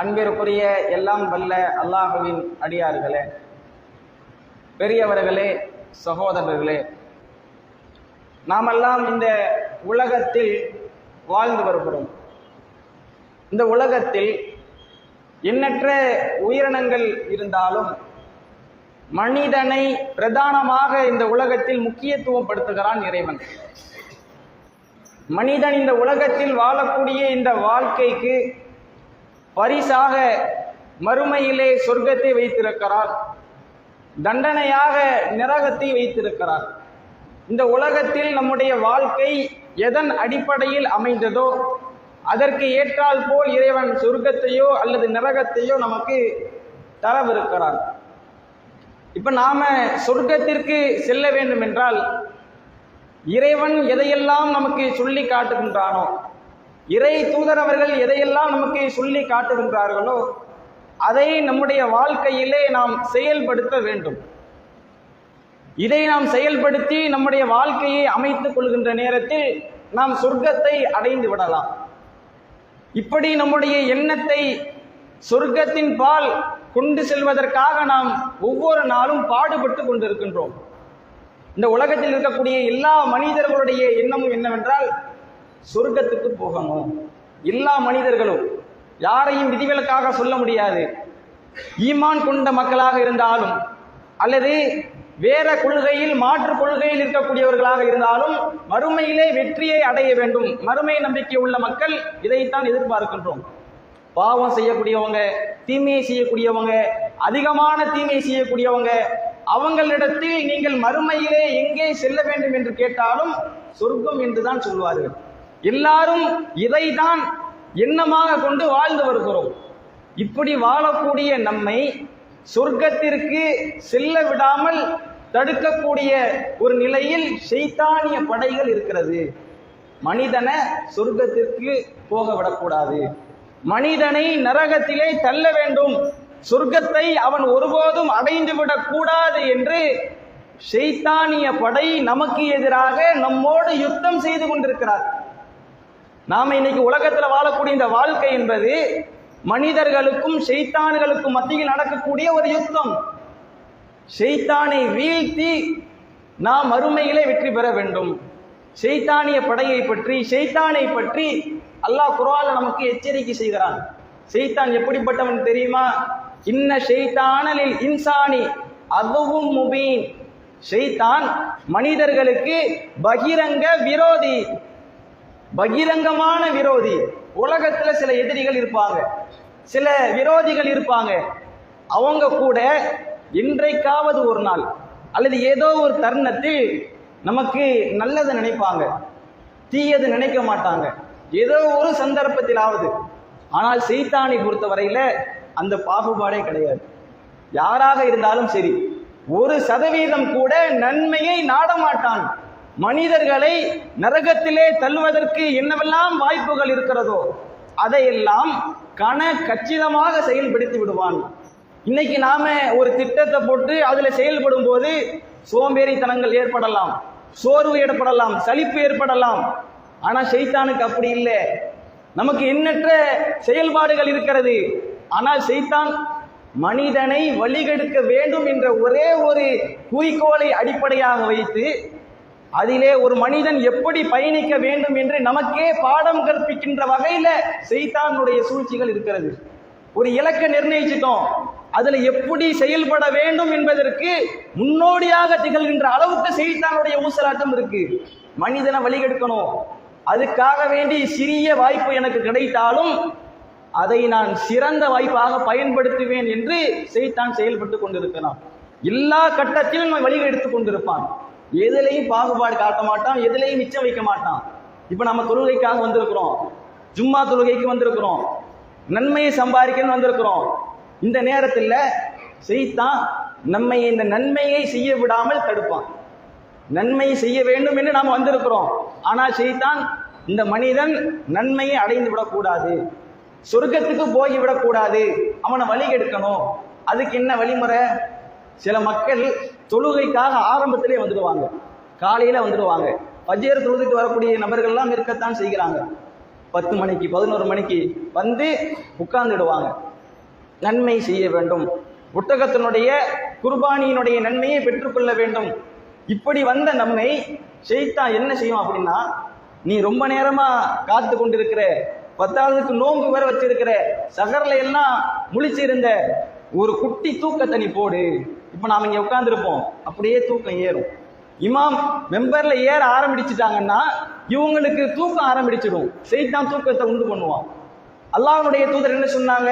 அன்பிற்குரிய எல்லாம் வல்ல அல்லாஹுவின் அடியார்களே பெரியவர்களே சகோதரர்களே நாமெல்லாம் இந்த உலகத்தில் வாழ்ந்து வருகிறோம். இந்த உலகத்தில் எண்ணற்ற உயிரினங்கள் இருந்தாலும் மனிதனை பிரதானமாக இந்த உலகத்தில் முக்கியத்துவம் படுத்துகிறான் இறைவன். மனிதன் இந்த உலகத்தில் வாழக்கூடிய இந்த வாழ்க்கைக்கு பரிசாக மறுமையிலே சொர்க்கத்தை வைத்திருக்கிறார். தண்டனையாக நிரகத்தை வைத்திருக்கிறார். இந்த உலகத்தில் நம்முடைய வாழ்க்கை எதன் அடிப்படையில் அமைந்ததோ அதற்கு ஏற்றால் போல் இறைவன் சொர்க்கத்தையோ அல்லது நரகத்தையோ நமக்கு தரவிருக்கிறார். இப்ப நாம சொர்க்கத்திற்கு செல்ல வேண்டும் என்றால் இறைவன் எதையெல்லாம் நமக்கு சொல்லி காட்டுகின்றானோ இறை தூதர் அவர்கள் எதையெல்லாம் நமக்கு சொல்லி காட்டுகின்றார்களோ அதை நம்முடைய வாழ்க்கையிலே நாம் செயல்படுத்த வேண்டும். இதை நாம் செயல்படுத்தி நம்முடைய வாழ்க்கையை அமைத்துக் கொள்கின்ற நேரத்தில் நாம் சொர்க்கத்தை அடைந்து விடலாம். இப்படி நம்முடைய எண்ணத்தை சொர்க்கத்தின் பால் கொண்டு செல்வதற்காக நாம் ஒவ்வொரு நாளும் பாடுபட்டு கொண்டிருக்கின்றோம். இந்த உலகத்தில் இருக்கக்கூடிய எல்லா மனிதர்களுடைய எண்ணமும் என்னவென்றால் சொர்க்கத்துக்கு போகணும். எல்லா மனிதர்களும் யாரையும் விதிவிலக்காக சொல்ல முடியாது. ஈமான் கொண்ட மக்களாக இருந்தாலும் அல்லது வேற கொள்கையில் மாற்று கொள்கையில் இருக்கக்கூடியவர்களாக இருந்தாலும் மறுமையிலே வெற்றியை அடைய வேண்டும். மறுமை நம்பிக்கை உள்ள மக்கள் இதைத்தான் எதிர்பார்க்கின்றோம். பாவம் செய்யக்கூடியவங்க தீமையை செய்யக்கூடியவங்க அதிகமான தீமையை செய்யக்கூடியவங்க அவங்களிடத்தில் நீங்கள் மறுமையிலே எங்கே செல்ல வேண்டும் என்று கேட்டாலும் சொர்க்கம் என்றுதான் சொல்வார்கள். எல்லாரும் இதைதான் எண்ணமாக கொண்டு வாழ்ந்து வருகிறோம். இப்படி வாழக்கூடிய நம்மை சொர்க்கத்திற்கு செல்ல விடாமல் தடுக்கக்கூடிய ஒரு நிலையில் சைத்தானிய படைகள் இருக்கிறது. மனிதனை சொர்க்கத்திற்கு போக விடக்கூடாது. மனிதனை நரகத்திலே தள்ள வேண்டும். சொர்க்கத்தை அவன் ஒருபோதும் அடைந்து விடக்கூடாது என்று சைத்தானிய படை நமக்கு எதிராக நம்மோடு யுத்தம் செய்து கொண்டிருக்கிறார். நாம் இன்னைக்கு உலகத்தில் வாழக்கூடிய இந்த வாழ்க்கை என்பது மனிதர்களுக்கும் ஷெய்தான்களுக்கும் மத்தியில் நடக்கக்கூடிய ஒரு யுத்தம். செய்தானை வீழ்த்தி நாம் அருமையிலே வெற்றி பெற வேண்டும். ஷெய்தானிய படையை பற்றி செய்தானை பற்றி அல்லாஹ் குரால நமக்கு எச்சரிக்கை செய்கிறான். செய்தான் எப்படிப்பட்டவன் தெரியுமா? இன்ன செய்தானலில் இன்சானி அதுவும் முபீன். செய்தான் மனிதர்களுக்கு பகிரங்க விரோதி. பகிரங்கமான விரோதி. உலகத்துல சில எதிரிகள் இருப்பாங்க. சில விரோதிகள் இருப்பாங்க. அவங்க கூட இன்றைக்காவது ஒரு நாள் அல்லது ஏதோ ஒரு தருணத்தில் நமக்கு நல்லதை நினைப்பாங்க. தீயது நினைக்க மாட்டாங்க. ஏதோ ஒரு சந்தர்ப்பத்திலாவது. ஆனால் செய்தானை பொறுத்தவரையில அந்த பாகுபாடே கிடையாது. யாராக இருந்தாலும் சரி ஒரு சதவீதம் கூட நன்மையை நாடமாட்டான். மனிதர்களை நரகத்திலே தள்ளுவதற்கு என்னவெல்லாம் வாய்ப்புகள் இருக்கிறதோ அதையெல்லாம் கன கச்சிதமாக செயல்படுத்தி விடுவான். இன்னைக்கு நாம ஒரு திட்டத்தை போட்டு அதுல செயல்படும் போது சோம்பேறித்தனங்கள் ஏற்படலாம் சோர்வு ஏற்படலாம் சலிப்பு ஏற்படலாம். ஆனா செய்தானுக்கு அப்படி இல்லை. நமக்கு எண்ணற்ற செயல்பாடுகள் இருக்கிறது. ஆனால் செய்தான் மனிதனை வழிகெடுக்க வேண்டும் என்ற ஒரே ஒரு குறிக்கோளை அடிப்படையாக வைத்து அதிலே ஒரு மனிதன் எப்படி பயணிக்க வேண்டும் என்று நமக்கே பாடம் கற்பிக்கின்ற வகையில செய்தானுடைய சூழ்ச்சிகள் இருக்கிறது. ஒரு இலக்கை நிர்ணயிச்சிட்டோம். அதுல எப்படி செயல்பட வேண்டும் என்பதற்கு முன்னோடியாக திகழ்கின்ற அளவுக்கு செய்தானுடைய ஊசலாட்டம் இருக்கு. மனிதனை வழிகெடுக்கணும். அதுக்காக வேண்டி சிறிய வாய்ப்பு எனக்கு கிடைத்தாலும் அதை நான் சிறந்த வாய்ப்பாக பயன்படுத்துவேன் என்று செய்தான் செயல்பட்டு கொண்டிருக்கிறான். எல்லா கட்டத்திலும் வழி கொண்டிருப்பான். எதுலையும் பாகுபாடு காட்ட மாட்டான் எதுலையும் மிச்சம் வைக்க மாட்டான். இப்போ நம்ம தொழுகைக்காக வந்திருக்கிறோம். ஜும்மா தொழுகைக்கு வந்திருக்கிறோம். நன்மையை சம்பாதிக்கணும்னு வந்திருக்கிறோம். இந்த நேரத்தில் செய்தான் நம்மை இந்த நன்மையை செய்ய விடாமல் தடுப்பான். நன்மையை செய்ய வேண்டும் என்று நாம் வந்திருக்கிறோம். ஆனால் செய்தான் இந்த மனிதன் நன்மையை அடைந்து விடக்கூடாது. சொர்க்கத்துக்கு போய் விடக்கூடாது. அவனை வழி கெடுக்கணும். அதுக்கு என்ன வழிமுறை? சில மக்கள் தொழுகைக்காக ஆரம்பத்திலே வந்துடுவாங்க. காலையில் வந்துடுவாங்க. பஜ்ஜேர் தொழுதுக்கு வரக்கூடிய நபர்கள்லாம் இருக்கத்தான் செய்கிறாங்க. பத்து மணிக்கு பதினோரு மணிக்கு வந்து உட்கார்ந்துடுவாங்க. நன்மை செய்ய வேண்டும். புத்தகத்தினுடைய குர்பானியினுடைய நன்மையை பெற்றுக்கொள்ள வேண்டும். இப்படி வந்த நம்மை செய்தா என்ன செய்யும் அப்படின்னா நீ ரொம்ப நேரமா காத்து கொண்டிருக்கிற பத்தாவதுக்கு நோன்பு வேற வச்சிருக்கிற சகரில் எல்லாம் முழிச்சிருந்த ஒரு குட்டி தூக்கத்தை நீ போடு. இப்போ நாம் இங்கே உட்காந்துருப்போம் அப்படியே தூக்கம் ஏறும். இமாம் மெம்பரில் ஏற ஆரம்பிச்சிட்டாங்கன்னா இவங்களுக்கு தூக்கம் ஆரம்பிச்சிடும். செய்தான் தூக்கத்தை உண்டு பண்ணுவான். அல்லாஹனுடைய தூதர் என்ன சொன்னாங்க?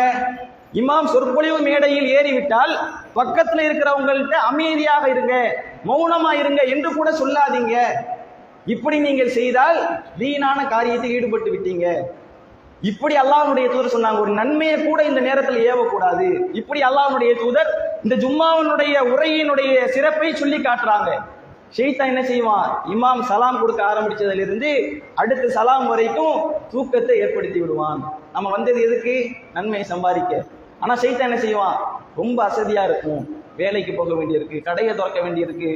இமாம் சொற்பொழிவு மேடையில் ஏறிவிட்டால் பக்கத்தில் இருக்கிறவங்கள்ட்ட அமைதியாக இருங்க மௌனமா இருங்க என்று கூட சொல்லாதீங்க. இப்படி நீங்கள் செய்தால் வீணான காரியத்தில் ஈடுபட்டு விட்டீங்க. இப்படி அல்லாஹனுடைய தூதர் சொன்னாங்க. ஒரு நன்மையை கூட இந்த நேரத்தில் ஏவக்கூடாது. இப்படி அல்லாஹனுடைய தூதர் இந்த ஜும்மாவனுடைய உரையினுடைய சிறப்பை சொல்லி காட்டுறாங்க. ஷெய்தா என்ன செய்வான்? இமாம் சலாம் கொடுக்க ஆரம்பிச்சதிலிருந்து அடுத்த சலாம் வரைக்கும் தூக்கத்தை ஏற்படுத்தி விடுவான். நம்ம வந்தது எதுக்கு? நன்மையை சம்பாதிக்க. ஆனால் ஷெய்தா என்ன செய்வான்? ரொம்ப அசதியாக இருக்கும். வேலைக்கு போக வேண்டியிருக்கு கடையை திறக்க வேண்டியிருக்கு.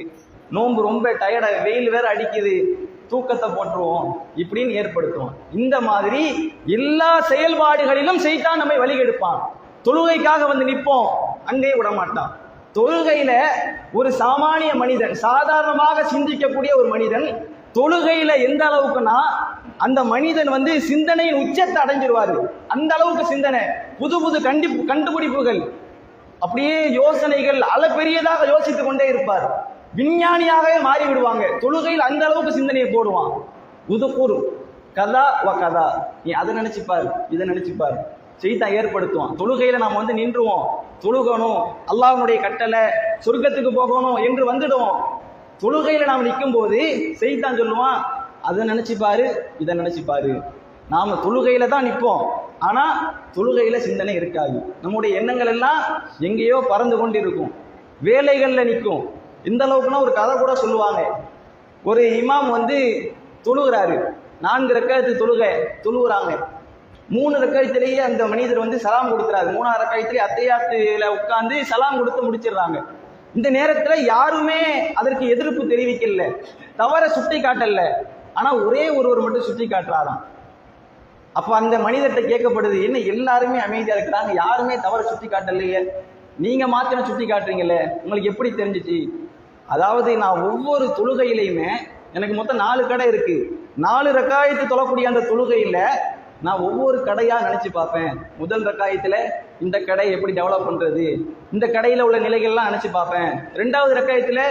நோன்பு ரொம்ப டயர்டாக வெயில் வேற அடிக்குது. தூக்கத்தை போட்டுருவோம் இப்படின்னு ஏற்படுத்துவோம் இந்த மாதிரி எல்லா செயல்பாடுகளிலும் செய்தான் நம்மை வழிகெடுப்பான். தொழுகைக்காக வந்து நிற்போம் அங்கேயே விட மாட்டான் தொழுகையில் ஒரு சாமானிய மனிதன் சாதாரணமாக சிந்திக்கக்கூடிய ஒரு மனிதன் தொழுகையில் எந்த அளவுக்குன்னா அந்த மனிதன் வந்து சிந்தனையின் உச்சத்தை அடைஞ்சிருவாரு. அந்த அளவுக்கு சிந்தனை புது புது கண்டி கண்டுபிடிப்புகள். அப்படியே யோசனைகள் அளப்பெரியதாக யோசித்து கொண்டே இருப்பார். விஞ்ஞானியாகவே மாறி விடுவாங்க தொழுகையில் அந்த அளவுக்கு சிந்தனையை போடுவான். உதுக்கூர் கதா வ கதா. நீ அதை நினச்சிப்பார் இதை நினச்சிப்பார். செய்தான் ஏற்படுத்துவான். தொழுகையில் நாம் வந்து நின்றுவோம். தொழுகணும். அல்லாஹனுடைய கட்டளை சொர்க்கத்துக்கு போகணும் என்று வந்துடுவோம். தொழுகையில் நாம் நிற்கும் போது செய்தான் சொல்லுவான் அதை நினச்சிப்பாரு இதை நினச்சிப்பாரு நாம் தொழுகையில் தான் நிற்போம். ஆனால் தொழுகையில் சிந்தனை இருக்காது. நம்முடைய எண்ணங்கள் எல்லாம் எங்கேயோ பறந்து கொண்டு இருக்கும் வேலைகளில் நிற்கும். இந்த அளவுக்குனா ஒரு கதை கூட சொல்லுவாங்க. ஒரு இமாம் வந்து தொழுகிறாரு. நான்கு ரக்காயத்து தொழுக தொழுகிறாங்க. மூணு ரக்காயத்திலேயே அந்த மனிதர் வந்து சலாம் கொடுக்குறாரு. மூணாவது ரக்காயத்திலேயே அத்தையாத்துல உட்காந்து சலாம் கொடுத்து முடிச்சிடுறாங்க. இந்த நேரத்தில் யாருமே அதற்கு எதிர்ப்பு தெரிவிக்கல. தவற சுட்டி காட்டல ஆனால் ஒரே ஒருவர் மட்டும் சுட்டி காட்டுறாராம் அப்போ அந்த மனிதர்கிட்ட கேட்கப்படுது என்ன எல்லாருமே அமைதியாக இருக்கிறாங்க? யாருமே தவற சுட்டி காட்டலையே நீங்கள் மாத்திரம் சுட்டி காட்டுறீங்களே உங்களுக்கு எப்படி தெரிஞ்சிச்சு? அதாவது நான் ஒவ்வொரு தொழுகையிலையுமே எனக்கு மொத்தம் நாலு கடை இருக்குது நாலு ரக்காயத்து தொழக்கூடிய அந்த தொழுகையில் நான் ஒவ்வொரு கடையாக நினச்சி பார்ப்பேன். முதல் ரக்காயத்தில் இந்த கடை எப்படி டெவலப் பண்ணுறது இந்த கடையில் உள்ள நிலைகள்லாம் நினச்சி பார்ப்பேன். ரெண்டாவது ரக்காயத்தில்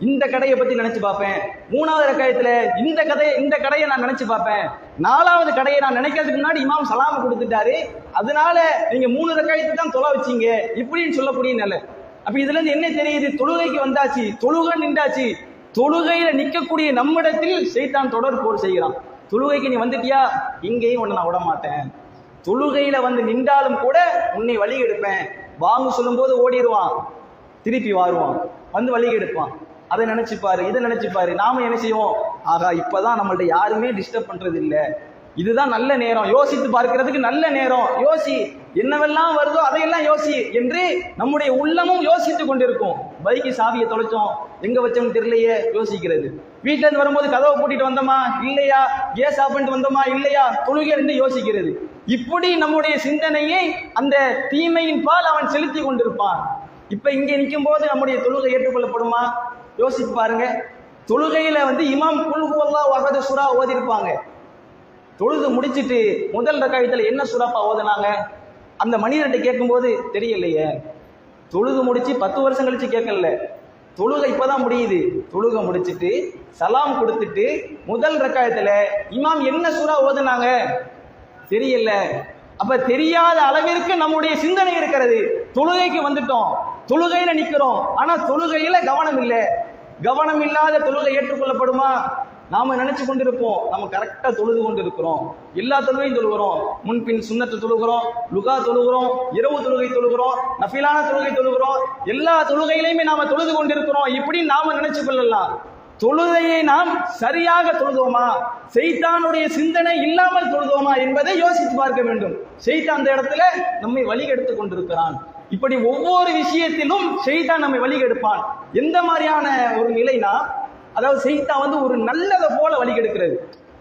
இந்த கடையை பற்றி நினச்சி பார்ப்பேன். மூணாவது ரக்காயத்தில் இந்த கதை இந்த கடையை நான் நினச்சி பார்ப்பேன். நாலாவது கடையை நான் நினைக்கிறதுக்கு முன்னாடி இமாம் சலாம கொடுத்துட்டாரு. அதனால நீங்கள் மூணு ரக்காயத்தை தான் தொலை வச்சீங்க. இப்படின்னு சொல்லக்கூடிய நிலை. அப்போ இதுலேருந்து என்ன தெரியுது? தொழுகைக்கு வந்தாச்சு. தொழுகை நின்றாச்சு. தொழுகையில் நிற்கக்கூடிய நம்மிடத்தில் செய்தான் தொடர் போர் செய்கிறான். தொழுகைக்கு நீ வந்துட்டியா? இங்கேயும் உன்னை நான் விட மாட்டேன் தொழுகையில் வந்து நின்றாலும் கூட உன்னை வழி எடுப்பேன். வாங்க சொல்லும்போது ஓடிடுவான். திருப்பி வாருவான். வந்து வழி எடுப்பான். அதை நினச்சிப்பாரு இதை நினச்சிப்பாரு. நாம என்ன செய்வோம்? ஆகா இப்போதான் நம்மள்ட்ட யாருமே டிஸ்டர்ப் பண்ணுறது இல்லை இதுதான் நல்ல நேரம். யோசித்து பார்க்கிறதுக்கு நல்ல நேரம். யோசி என்னவெல்லாம் வருதோ அதையெல்லாம் யோசி என்று நம்முடைய உள்ளமும் யோசித்து கொண்டிருக்கும். பைக்கு சாவியை தொலைச்சோம். எங்க வச்சோம்னு தெரியலையே யோசிக்கிறது. வீட்டுல இருந்து வரும்போது கதவை பூட்டிட்டு வந்தோமா? இல்லையா? கேஸ் ஆஃப் பண்ணிட்டு வந்தோமா? இல்லையா? தொழுகை என்று யோசிக்கிறது. இப்படி நம்முடைய சிந்தனையை அந்த தீமையின் பால் அவன் செலுத்தி கொண்டிருப்பான். இப்ப இங்க நிற்கும் போது நம்முடைய தொழுகை ஏற்றுக்கொள்ளப்படுமா? யோசித்து பாருங்க. தொழுகையில வந்து இமாம் குல்ஹுவல்லா வகது சுறா ஓதிருப்பாங்க. தொழுது முடிச்சிட்டு முதல் ரக்காயத்தில் என்ன சுறாப்பா ஓதுனாங்க? அந்த மனிதர்கிட்ட கேட்கும்போது தெரியலையே. தொழுகு முடிச்சு பத்து வருஷம் கழிச்சு கேட்கல. தொழுகை இப்பதான் முடியுது. தொழுகை முடிச்சிட்டு சலாம் கொடுத்துட்டு முதல் ரக்காயத்துல இமாம் என்ன சூறா ஓதுனாங்க? தெரியல. அப்ப தெரியாத அளவிற்கு நம்முடைய சிந்தனை இருக்கிறது. தொழுகைக்கு வந்துட்டோம். தொழுகையில நிக்கிறோம். ஆனா தொழுகையில கவனம் இல்லை கவனம் இல்லாத தொழுகை ஏற்றுக்கொள்ளப்படுமா? நாம நினைச்சு கொண்டிருப்போம். நம்ம கரெக்டா தொழுது கொண்டு இருக்கிறோம் எல்லா தொழுகையும் தொழுகிறோம். முன்பின் சுண்ணத்தை தொழுகிறோம் லுகா தொழுகிறோம் இரவு தொழுகை தொழுகிறோம் நஃபிலான தொழுகை தொழுகிறோம். எல்லா தொழுகையிலையுமே நாம தொழுது கொண்டிருக்கிறோம். இப்படி நாம நினைச்சு கொள்ளலாம். தொழுகையை நாம் சரியாக தொழுதோமா? செய்தானுடைய சிந்தனை இல்லாமல் தொழுதோமா என்பதை யோசித்து பார்க்க வேண்டும். செய்தான் அந்த இடத்துல நம்மை வழிகெடுத்து கொண்டிருக்கிறான். இப்படி ஒவ்வொரு விஷயத்திலும் செய்தான் நம்மை வழிகெடுப்பான். எந்த மாதிரியான ஒரு நிலைனா அதாவது செய்தா வந்து ஒரு நல்லதை போல வழிகெடுக்கிறது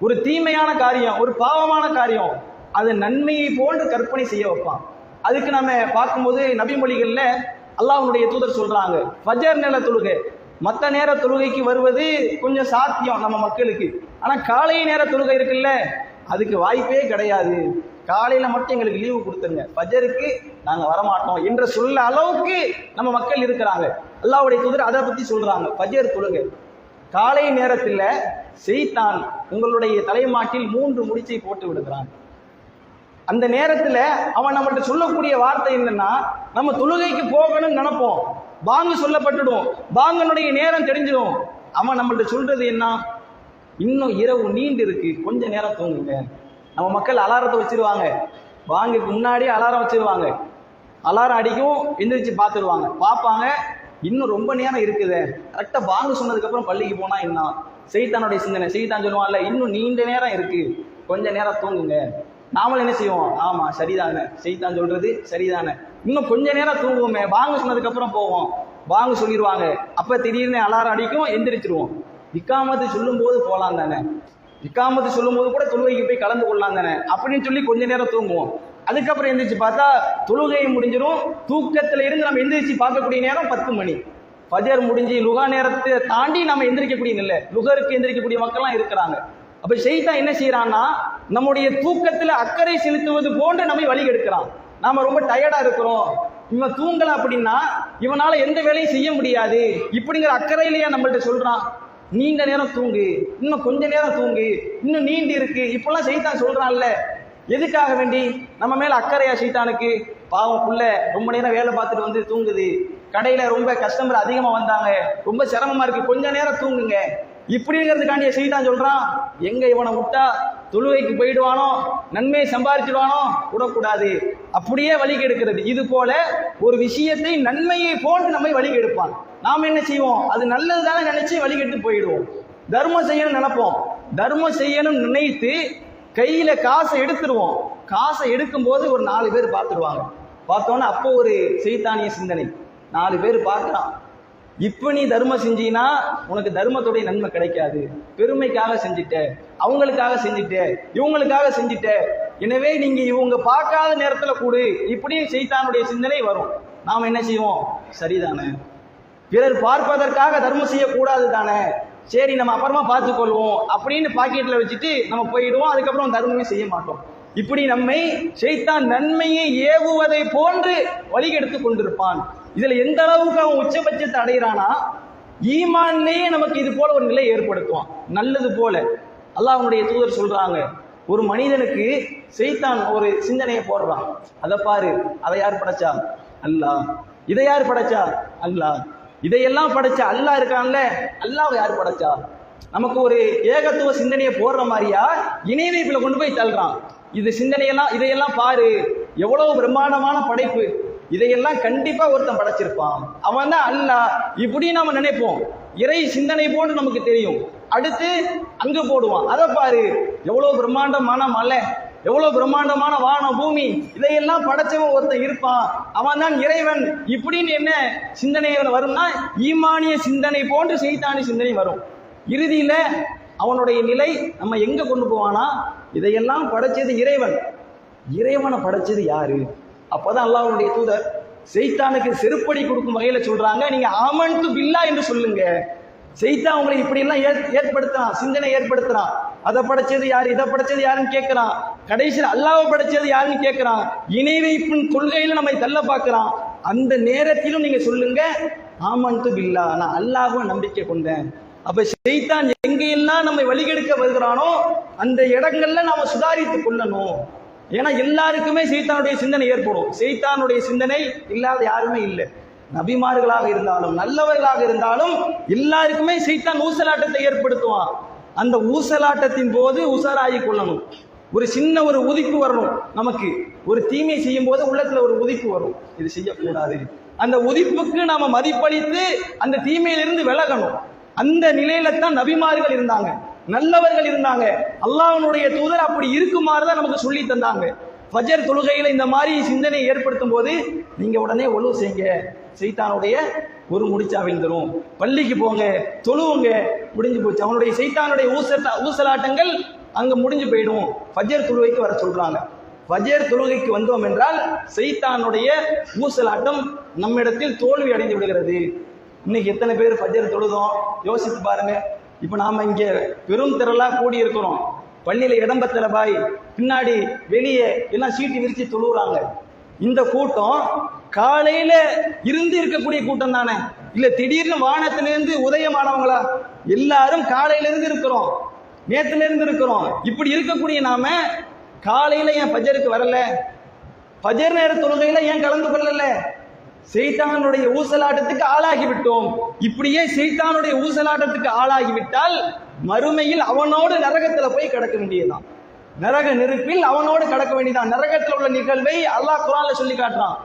ஒரு தீமையான காரியம் ஒரு பாவமான காரியம் அது நன்மையை போன்று கற்பனை செய்ய வைப்பான். அதுக்கு நம்ம பார்க்கும்போது நபிமொழிகளில் அல்லாஹனுடைய தூதர் சொல்றாங்க ஃபஜர் நில தொழுகை. மற்ற நேர தொழுகைக்கு வருவது கொஞ்சம் சாத்தியம் நம்ம மக்களுக்கு. ஆனால் காலை நேர தொழுகை இருக்குல்ல அதுக்கு வாய்ப்பே கிடையாது. காலையில் மட்டும் எங்களுக்கு லீவு கொடுத்துருங்க. பஜருக்கு நாங்கள் வரமாட்டோம் என்று சொல்ல அளவுக்கு நம்ம மக்கள் இருக்கிறாங்க. அல்லாவுடைய தூதர் அதை பற்றி சொல்கிறாங்க ஃபஜர் தொழுகை. காலை நேரத்தில் செய்தான் உங்களுடைய தலைமாட்டில் மூன்று முடிச்சை போட்டு விடுகிறான். அந்த நேரத்தில் அவன் நம்மகிட்ட சொல்லக்கூடிய வார்த்தை என்னன்னா நம்ம தொழுகைக்கு போகணும்னு நினைப்போம். பாங்கு சொல்லப்பட்டுடும். பாங்கனுடைய நேரம் தெரிஞ்சிடும். அவன் நம்மள்ட்ட சொல்றது என்ன? இன்னும் இரவு நீண்டு இருக்கு. கொஞ்ச நேரம் தூங்குங்க. நம்ம மக்கள் அலாரத்தை வச்சிருவாங்க. பாங்குக்கு முன்னாடி அலாரம் வச்சிருவாங்க. அலாரம் அடிக்கும் எந்திரிச்சு பார்த்துருவாங்க. பார்ப்பாங்க. இன்னும் ரொம்ப நேரம் இருக்குது. கரெக்டாக வாங்க சொன்னதுக்கப்புறம் பள்ளிக்கு போனால் என்ன? செய்தானுடைய சிந்தனை. செய்தான் சொல்லுவான்ல இன்னும் நீண்ட நேரம் இருக்குது கொஞ்ச நேரம் தூங்குங்க. நாமளும் என்ன செய்வோம்? ஆமாம் சரிதானே. செய்தான் சொல்கிறது சரிதானே. இன்னும் கொஞ்ச நேரம் தூங்குவோமே. பாங்கு சொன்னதுக்கப்புறம் போவோம். வாங்க சொல்லிடுவாங்க. அப்போ திடீர்னு அலாரம் அடிக்கும் எந்திரிச்சிருவோம். விக்காமத்து சொல்லும்போது போகலாம் தானே. விக்காமத்து சொல்லும்போது கூட தொழுவைக்கு போய் கலந்து கொள்ளலாம் தானே. அப்படின்னு சொல்லி கொஞ்ச நேரம் தூங்குவோம். அதுக்கப்புறம் எந்திரிச்சு பார்த்தா தொழுகையும் முடிஞ்சிடும் தூக்கத்தில் இருந்து நம்ம எந்திரிச்சு பார்க்கக்கூடிய நேரம் பத்து மணி. ஃபஜர் முடிஞ்சு லுகா நேரத்தை தாண்டி நம்ம எந்திரிக்கக்கூடிய இல்லை லுகருக்கு எந்திரிக்கக்கூடிய மக்கள்லாம் இருக்கிறாங்க. அப்போ செய்தான் என்ன செய்கிறான்னா நம்முடைய தூக்கத்தில் அக்கறை செலுத்துவது போன்று நம்மை வழி எடுக்கிறான். நாம் ரொம்ப டயர்டாக இருக்கிறோம். இவன் தூங்கல அப்படின்னா இவனால் எந்த வேலையும் செய்ய முடியாது. இப்படிங்கிற அக்கறையிலேயே நம்மள்கிட்ட சொல்கிறான் நீண்ட நேரம் தூங்கு. இன்னும் கொஞ்ச நேரம் தூங்கு. இன்னும் நீண்டு இருக்கு. இப்பெல்லாம் செய்தான் சொல்கிறான்ல எதுக்காக வேண்டி நம்ம மேல அக்கறையா சீட்டானுக்கு பாவம் புள்ள ரொம்ப நேரம் வேலை பார்த்துட்டு வந்து தூங்குது. கடையில ரொம்ப கஸ்டமர் அதிகமா வந்தாங்க. ரொம்ப சிரமமா இருக்கு. கொஞ்ச நேரம் தூங்குங்க. இப்படிங்கிறதுக்காண்டிய செய்தான் சொல்றான் எங்க இவனை விட்டா தொழுவைக்கு போயிடுவானோ நன்மையை சம்பாரிச்சிடுவானோ? விடக்கூடாது. அப்படியே வழி கெடுக்கிறது. இது போல ஒரு விஷயத்தை நன்மையை போன்று நம்மை வழி கெடுப்பான். நாம் என்ன செய்வோம்? அது நல்லது தானே நினைச்சு வழி கெட்டு போயிடுவோம். தர்மம் செய்யணும்னு நினைப்போம். தர்மம் செய்யணும்னு நினைத்து கையில் காசை எடுத்துருவோம். காசை எடுக்கும்போது ஒரு நாலு பேர் பார்த்துருவாங்க. பார்த்தோன்னே அப்போ ஒரு செய்தானிய சிந்தனை. நாலு பேர் பார்க்குறான் இப்போ நீ தர்மம் செஞ்சினா உனக்கு தர்மத்துடைய நன்மை கிடைக்காது. பெருமைக்காக செஞ்சுட்ட. அவங்களுக்காக செஞ்சுட்ட. இவங்களுக்காக செஞ்சுட்ட. எனவே நீங்கள் இவங்க பார்க்காத நேரத்தில் கூடு. இப்படியும் செய்தானுடைய சிந்தனை வரும். நாம் என்ன செய்வோம்? சரிதானே. பிறர் பார்ப்பதற்காக தர்மம் செய்யக்கூடாது தானே சரி நம்ம அப்புறமா பார்த்துக்கொள்வோம் அப்படின்னு பாக்கெட்டில் வச்சுட்டு நம்ம போயிடுவோம். அதுக்கப்புறம் தர்மமே செய்ய மாட்டோம். இப்படி நம்மை செய்தான் நன்மையை ஏவுவதை போன்று வழிகெடுத்து கொண்டிருப்பான். இதில் எந்த அளவுக்கு அவன் உச்சபட்சத்தை அடைகிறானா? ஈமான்லேயே நமக்கு இது போல ஒரு நிலை ஏற்படுத்துவான். நல்லது போல. அல்லாஹ் அவனுடைய தூதர் சொல்றாங்க ஒரு மனிதனுக்கு செய்தான் ஒரு சிந்தனையை போடுறான். அதை பாரு அதை யார் படைச்சா? அல்லா இதை யார் படைச்சா? அல்லா இதையெல்லாம் படைச்ச அல்லாஹ் இருக்கான்ல அல்லாஹ் யார் படைச்சா? நமக்கு ஒரு ஏகத்துவ சிந்தனையை போடுற மாதிரியா? இணை வைப்பில் கொண்டு போய் தள்ளுறான். இது சிந்தனையெல்லாம் இதையெல்லாம் பாரு. எவ்வளவு பிரம்மாண்டமான படைப்பு. இதையெல்லாம் கண்டிப்பா ஒருத்தன் படைச்சிருப்பான். அவன் தான் அல்லாஹ். இப்படி நாம நினைப்போம். இறை சிந்தனை போன்று நமக்கு தெரியும். அடுத்து அங்க போடுவான். அதை பாரு. எவ்வளவு பிரம்மாண்டமான மலை. எவ்வளவு பிரம்மாண்டமான வானம் பூமி இதையெல்லாம் படைச்சவன் ஒருத்தன் இருப்பான். அவன் தான் இறைவன். இப்படின்னு என்ன சிந்தனை வரும்னா ஈமானிய சிந்தனை போன்று செய்தானி சிந்தனை வரும். இறுதியில அவனுடைய நிலை நம்ம எங்க கொண்டு போவானா? இதையெல்லாம் படைச்சது இறைவன். இறைவனை படைச்சது யாரு? அப்பதான் அல்லாஹ்வுடைய தூதர் செய்தானுக்கு செருப்படி கொடுக்கும் வகையில சொல்றாங்க. நீங்க ஆமன்து பில்லா என்று சொல்லுங்க. செய்தான் உங்களை இப்படி எல்லாம் ஏற்- ஏற்படுத்துறான் சிந்தனை ஏற்படுத்துறான். அதை படைச்சது யார் இதை படைச்சது யாருன்னு கேட்கிறான். கடைசியில் அல்லாவை படைச்சது யாருன்னு கேட்கிறான். இணை வைப்பின் கொள்கையில நம்மை தள்ள பார்க்குறான். அந்த நேரத்திலும் நீங்க சொல்லுங்க ஆமன்து பில்லா நான் அல்லாவும் நம்பிக்கை கொண்டேன். அப்ப செய்தான் எங்கெல்லாம் நம்மை வழிகெடுக்க வருகிறானோ அந்த இடங்கள்ல நாம சுதாரித்துக் கொள்ளணும். ஏன்னா எல்லாருக்குமே செய்தானுடைய சிந்தனை ஏற்படும். செய்தானுடைய சிந்தனை இல்லாத யாருமே இல்லை. நபிமார்களாக இருந்தாலும் நல்லவர்களாக இருந்தாலும் எல்லாருக்குமே செய்தான் ஊசலாட்டத்தை ஏற்படுத்துவான். அந்த ஊசலாட்டத்தின் போது உசாராகி கொள்ளணும். ஒரு சின்ன ஒரு உதிப்பு வரணும் நமக்கு. ஒரு தீமை செய்யும் போது உள்ளத்துல ஒரு உதிப்பு வரும். இது செய்யக்கூடாது. அந்த உதிப்புக்கு நாம மதிப்பளித்து அந்த தீமையிலிருந்து விலகணும். அந்த நிலையில தான் நபிமார்கள் இருந்தாங்க. நல்லவர்கள் இருந்தாங்க. அல்லாஹனுடைய தூதர் அப்படி இருக்குமாறு தான் நமக்கு சொல்லி தந்தாங்க. ஃபஜர் தொழுகையில இந்த மாதிரி சிந்தனை ஏற்படுத்தும் போது நீங்க உடனே ஒழுவு செய்யுங்க சைத்தானுடைய ஒரு முடிச்சா விழுந்துரும். பள்ளிக்கு போங்க தொழுவுங்க முடிஞ்சு போச்சு. அவனுடைய சைத்தானுடைய ஊசலா ஊசலாட்டங்கள் அங்கே முடிஞ்சு போயிடும். ஃபஜர் தொழுவைக்கு வர சொல்கிறாங்க ஃபஜர் தொழுகைக்கு வந்தோம் என்றால் சைத்தானுடைய ஊசலாட்டம் நம்மிடத்தில் தோல்வி அடைந்து விடுகிறது. இன்னைக்கு எத்தனை பேர் ஃபஜர் தொழுதோம்? யோசித்து பாருங்க. இப்போ நாம் இங்கே பெரும் திரளாக கூடி இருக்கிறோம் பள்ளியில் இடம் பத்தல பாய். பின்னாடி வெளியே எல்லாம் சீட்டு விரித்து தொழுகிறாங்க இந்த கூட்டம் காலையில இருந்து இருக்கக்கூடிய கூட்டம் தானே? இல்ல திடீர்னு வானத்திலிருந்து உதயமானவங்களா? எல்லாரும் காலையில இருந்து இருக்கிறோம். நேத்துல இருந்து இருக்கிறோம். இப்படி இருக்கக்கூடிய நாம காலையில ஏன் பஜருக்கு வரல? பஜர் நேர தொழுகையில ஏன் கலந்து கொள்ளல? செய்தானுடைய ஊசலாட்டத்துக்கு ஆளாகி விட்டோம். இப்படியே செய்தானுடைய ஊசலாட்டத்துக்கு ஆளாகி விட்டால் மறுமையில் அவனோடு நரகத்துல போய் கிடக்க வேண்டியதுதான். நரக நெருப்பில் அவனோடு கடக்க வேண்டியதான் நரகத்தில் உள்ள நிகழ்வை அல்லாஹ் குரான்ல சொல்லி காட்டுறான்.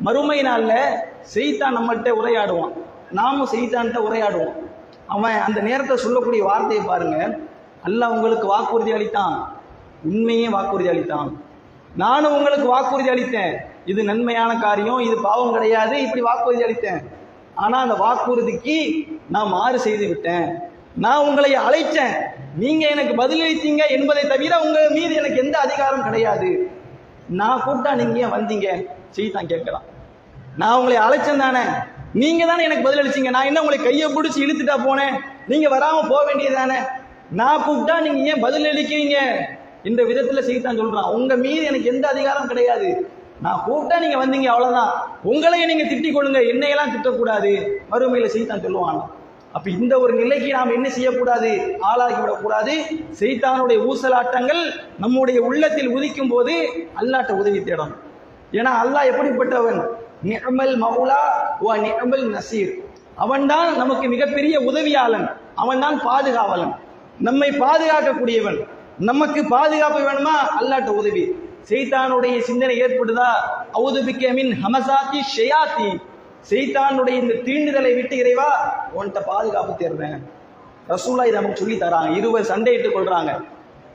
மறுமை நாளில் செய்தான் நம்மள்கிட்ட உரையாடுவான். நாமும் செய்தான்ட்ட உரையாடுவோம். அவன் அந்த நேரத்தை சொல்லக்கூடிய வார்த்தையை பாருங்கள் அல்லாஹ் உங்களுக்கு வாக்குறுதி அளித்தான். உண்மையே வாக்குறுதி அளித்தான். நானும் உங்களுக்கு வாக்குறுதி அளித்தேன். இது நன்மையான காரியம் இது பாவம் கிடையாது இப்படி வாக்குறுதி அளித்தேன். ஆனால் அந்த வாக்குறுதிக்கு நான் மாறு செய்து விட்டேன். நான் உங்களை அழைத்தேன். நீங்கள் எனக்கு பதிலளித்தீங்க என்பதை தவிர உங்கள் மீது எனக்கு எந்த அதிகாரம் கிடையாது. நான் கூப்பிட்டா நீங்க ஏன் வந்தீங்க? செய்தான் கேட்கலாம் நான் உங்களை அழைச்சேன் தானே? நீங்க தானே எனக்கு பதிலளிச்சீங்க நான் என்ன உங்களை கையை பிடிச்சி இழுத்துட்டா போனேன்? நீங்க வராம போக வேண்டியது தானே? நான் கூப்பிட்டா நீங்க ஏன் பதில் அளிக்கிறீங்க? இந்த விதத்துல செய்தான் சொல்றான். உங்க மீது எனக்கு எந்த அதிகாரம் கிடையாது. நான் கூப்பிட்டா நீங்க வந்தீங்க அவ்வளவுதான். உங்களையே நீங்க திட்டிக் கொள்ளுங்க. என்னையெல்லாம் திட்டக்கூடாது? மறுமையில செய்தான் சொல்லுவான். அப்ப இந்த ஒரு நிலைக்கு நாம் என்ன செய்யக்கூடாது? ஆளாகி விடக்கூடாது. செய்தானுடைய ஊசலாட்டங்கள் நம்முடைய உள்ளத்தில் உதிக்கும் போது அல்லாட்ட உதவி தேடணும். ஏன்னா அல்லாஹ் எப்படிப்பட்டவன்? நிகமல் மவுலா வ நிகமல் நசீர். அவன்தான் நமக்கு மிகப்பெரிய உதவியாளன். அவன்தான் பாதுகாவலன். நம்மை பாதுகாக்கக்கூடியவன். நமக்கு பாதுகாப்பு வேணுமா? அல்லாட்ட உதவி. செய்தானுடைய சிந்தனை ஏற்படுதா? அவுதுபிக்கமின் ஹமசாத்தி ஷெயாத்தி. செய்தானுடைய இந்த தீண்டுதலை விட்டு இறைவா உன்கிட்ட பாதுகாப்பு தேர்றேன். ரசூலா இதை நமக்கு சொல்லி தராங்க. இருவர் சண்டையிட்டு கொள்றாங்க.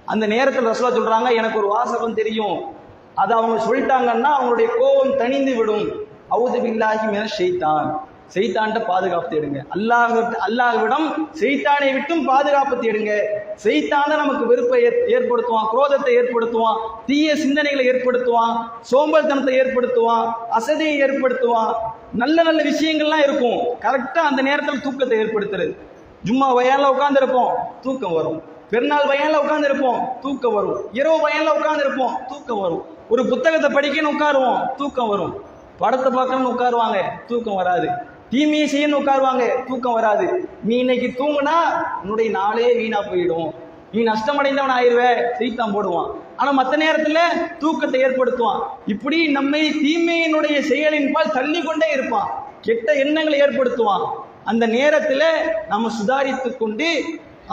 அந்த நேரத்தில் ரசூலா சொல்றாங்க எனக்கு ஒரு வாசகம் தெரியும். அதை அவங்க சொல்லிட்டாங்கன்னா அவங்களுடைய கோபம் தணிந்து விடும். அவுது பில்லாஹி மேல செய்தான் செய்தான்ட்ட பாதுகாப்பு தேடுங்க. அல்லாஹ் அல்லாஹ்விடம் செய்தானை விட்டும் பாதுகாப்பு தேடுங்க. செய்தான நமக்கு வெறுப்பை ஏற்- ஏற்படுத்துவான் குரோதத்தை ஏற்படுத்துவான் தீய சிந்தனைகளை ஏற்படுத்துவான் சோம்பல்தனத்தை ஏற்படுத்துவான் அசதியை ஏற்படுத்துவான். நல்ல நல்ல விஷயங்கள்லாம் இருக்கும். கரெக்டாக அந்த நேரத்தில் தூக்கத்தை ஏற்படுத்துறது. ஜும்மா வயலில் உட்காந்துருப்போம் தூக்கம் வரும். பெருநாள் வயல்ல உட்காந்துருப்போம் தூக்கம் வரும். இரவு வயலில் உட்காந்துருப்போம் தூக்கம் வரும். ஒரு புத்தகத்தை படிக்கணும் உட்காருவோம் தூக்கம் வரும். படத்தை பார்க்கணும்னு உட்காருவாங்க தூக்கம் வராது. தீமையை செய்யணும் உட்காருவாங்க தூக்கம் வராது. நீ இன்னைக்கு தூங்குனா உன்னுடைய நாளே வீணா போயிடும். நீ நஷ்டமடைந்தவன் ஆயிருவே சீத்தான் போடுவான். ஆனா மற்ற நேரத்துல தூக்கத்தை ஏற்படுத்துவான். இப்படி நம்மை தீமையினுடைய செயலின் பால் தள்ளி கொண்டே இருப்பான். கெட்ட எண்ணங்களை ஏற்படுத்துவான். அந்த நேரத்துல நம்ம சுதாரித்து கொண்டு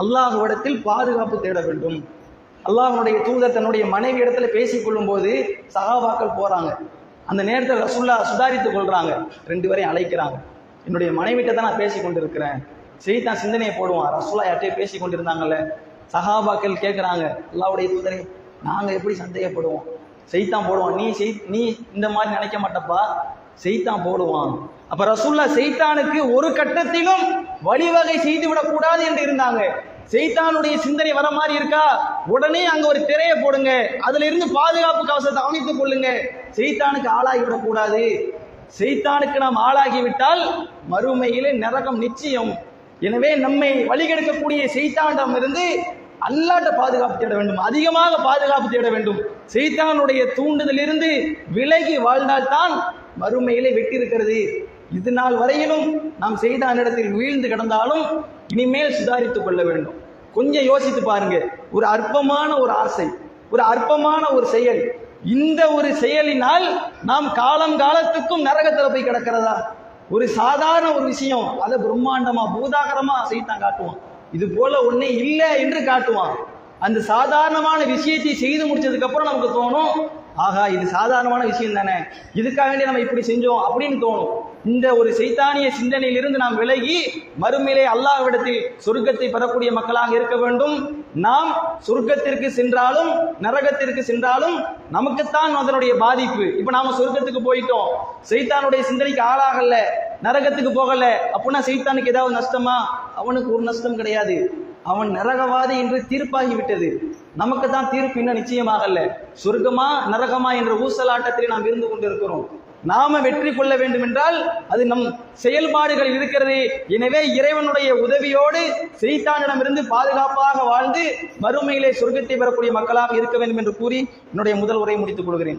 அல்லாஹுவிடத்தில் பாதுகாப்பு தேட வேண்டும். அல்லாஹ்வுடைய தூதர் தன்னுடைய மனைவி இடத்துல பேசிக் கொள்ளும் போது சகாபாக்கள் போகிறாங்க அந்த நேரத்தில் ரசுல்லா சுதாரித்துக் கொள்கிறாங்க ரெண்டு பேரையும் அழைக்கிறாங்க. என்னுடைய மனைவிட்ட தான் நான் பேசி கொண்டிருக்கிறேன். செய்தான் சிந்தனையை போடுவான். ரசுல்லா யார்ட்டையும் பேசி கொண்டிருந்தாங்கல்ல. சகாபாக்கள் கேட்குறாங்க அல்லாவுடைய தூதரை நாங்கள் எப்படி சந்தேகப்படுவோம்? செய்தான் போடுவான். நீ செய் நீ இந்த மாதிரி நினைக்க மாட்டப்பா. செய்தான் போடுவான். அப்போ ரசுல்லா செய்தானுக்கு ஒரு கட்டத்திலும் வழிவகை செய்து விடக்கூடாது என்று இருந்தாங்க. செய்தானுடைய சிந்தனை வர மாதிரி இருக்கா? உடனே அங்க ஒரு திரையை போடுங்க. அதுல இருந்து பாதுகாப்பு கவசத்தை அமைத்துக் கொள்ளுங்க. செய்தானுக்கு ஆளாகி விடக்கூடாது செய்தானுக்கு நாம் ஆளாகிவிட்டால் மறுமையிலே நரகம் நிச்சயம். எனவே நம்மை வழிகெடுக்கக்கூடிய செய்தாண்டம் இருந்து அல்லாட்ட பாதுகாப்பு தேட வேண்டும். அதிகமாக பாதுகாப்பு தேட வேண்டும். செய்தானுடைய தூண்டுதலிருந்து விலகி வாழ்ந்தால்தான் மறுமையிலே வெட்டிருக்கிறது இது நாள் வரையிலும் நாம் செய்த இடத்தில் வீழ்ந்து கிடந்தாலும் இனிமேல் சுதாரித்துக் கொள்ள வேண்டும். கொஞ்சம் யோசித்து பாருங்க. ஒரு அற்பமான ஒரு ஆசை ஒரு அற்பமான ஒரு செயல். இந்த ஒரு செயலினால் நாம் காலம் காலத்துக்கும் நரகத்தில் போய் கிடக்கிறதா? ஒரு சாதாரண ஒரு விஷயம். அதை பிரம்மாண்டமா பூதாகரமா செய்தான் காட்டுவான். இது போல ஒன்னே இல்லை என்று காட்டுவான். அந்த சாதாரணமான விஷயத்தை செய்து முடிச்சதுக்கு அப்புறம் நமக்கு தோணும் ஆகா இது சாதாரணமான விஷயம் தானே. இதுக்காக நம்ம இப்படி செஞ்சோம் அப்படின்னு தோணும். இந்த ஒரு சைத்தானிய சிந்தனையிலிருந்து நாம் விலகி மறுமையிலே அல்லாஹ்விடத்தில் சொர்க்கத்தை பெறக்கூடிய மக்களாக இருக்க வேண்டும். நாம் சொர்க்கத்திற்கு சென்றாலும் நரகத்திற்கு சென்றாலும் நமக்குத்தான் அதனுடைய பாதிப்பு. இப்போ நாம சொர்க்கத்துக்கு போயிட்டோம். சைத்தானுடைய சிந்தனைக்கு ஆளாகல நரகத்துக்கு போகல. அப்படின்னா சைத்தானுக்கு ஏதாவது நஷ்டமா? அவனுக்கு ஒரு நஷ்டம் கிடையாது. அவன் நரகவாதி என்று தீர்ப்பாகிவிட்டது நமக்கு தான் தீர்ப்பு இன்னும் நிச்சயமாகல. சொர்க்கமா நரகமா என்ற ஊசலாட்டத்தில் நாம் இருந்து கொண்டிருக்கிறோம். நாம வெற்றி கொள்ள வேண்டும் என்றால் அது நம் செயல்பாடுகள் இருக்கிறது. எனவே இறைவனுடைய உதவியோடு செய்தானிடமிருந்து பாதுகாப்பாக வாழ்ந்து மறுமையிலே சொர்க்கத்தை பெறக்கூடிய மக்களாக இருக்க வேண்டும் என்று கூறி என்னுடைய முதல் உரை முடித்துக் கொள்கிறேன்.